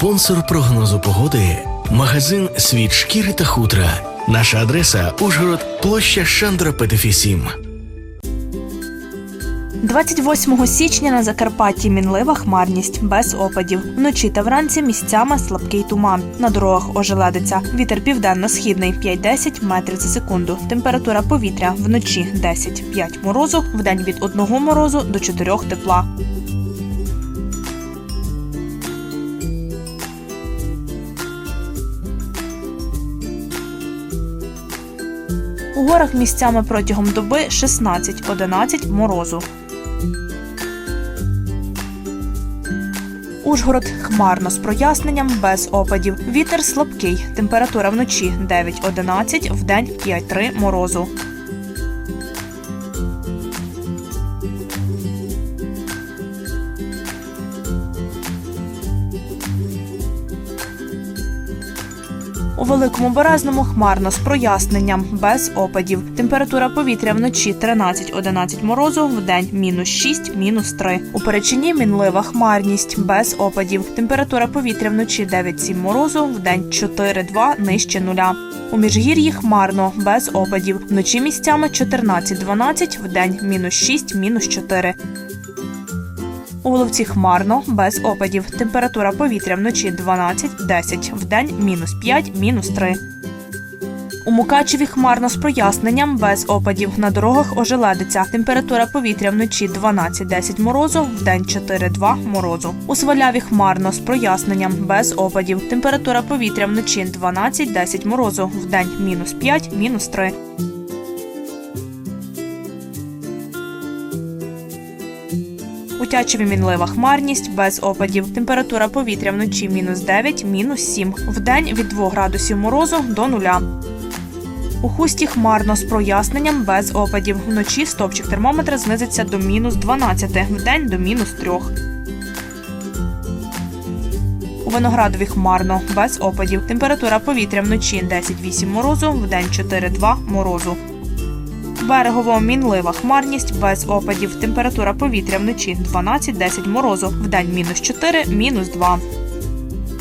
Спонсор прогнозу погоди магазин Світ шкіри та хутра. Наша адреса Ужгород, площа Шандра Петефі 7. 28 січня на Закарпатті мінлива хмарність без опадів. Вночі та вранці місцями слабкий туман. На дорогах ожеледиться. Вітер південно-східний 5-10 метрів за секунду. Температура повітря вночі 10-5 морозу, вдень від 1 морозу до 4 тепла. У горах місцями протягом доби 16-11 морозу. Ужгород хмарно з проясненням без опадів. Вітер слабкий. Температура вночі 9-11, вдень 5-3 морозу. У великому березному хмарно з проясненням без опадів. Температура повітря вночі 13-11 морозу, вдень мінус 6, мінус 3. У перечині мінлива хмарність без опадів. Температура повітря вночі 9-7 морозу, вдень 4-2 нижче нуля. У міжгір'ї хмарно без опадів. Вночі місцями 14-12, вдень мінус 6, мінус 4. У Воловці хмарно, без опадів. Температура повітря вночі 12-10, вдень мінус 5, мінус 3. У Мукачеві хмарно з проясненням, без опадів. На дорогах ожеледиться. Температура повітря вночі 12-10 морозу, вдень 4-2 морозу. У Сваляві хмарно з проясненням, без опадів. Температура повітря вночі 12-10 морозу, вдень мінус 5, мінус 3. У Тячеві мінлива хмарність без опадів. Температура повітря вночі мінус 9, мінус 7. Вдень від 2 градусів морозу до нуля. У хусті хмарно з проясненням без опадів. Вночі стопчик термометра знизиться до мінус 12, вдень до мінус 3. У виноградові хмарно без опадів. Температура повітря вночі 10-8 морозу, вдень 4-2 морозу. Берегово мінлива хмарність без опадів. Температура повітря вночі 12-10 морозу, вдень мінус 4, мінус 2.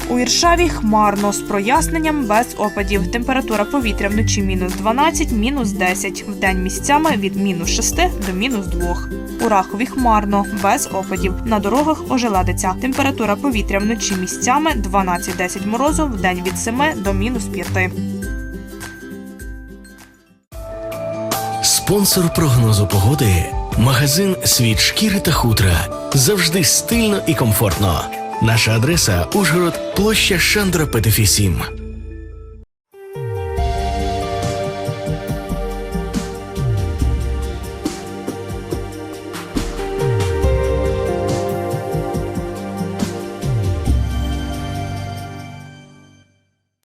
У Іршаві хмарно з проясненням без опадів. Температура повітря вночі мінус 12, мінус 10, вдень місцями від мінус 6 до мінус 2. У Рахові хмарно без опадів. На дорогах ожеледиться. Температура повітря вночі місцями 12-10 морозу, вдень від 7 до мінус 5. Спонсор прогнозу погоди магазин Світ шкіри та хутра. Завжди стильно і комфортно. Наша адреса Ужгород, площа Шандра Петефі 7.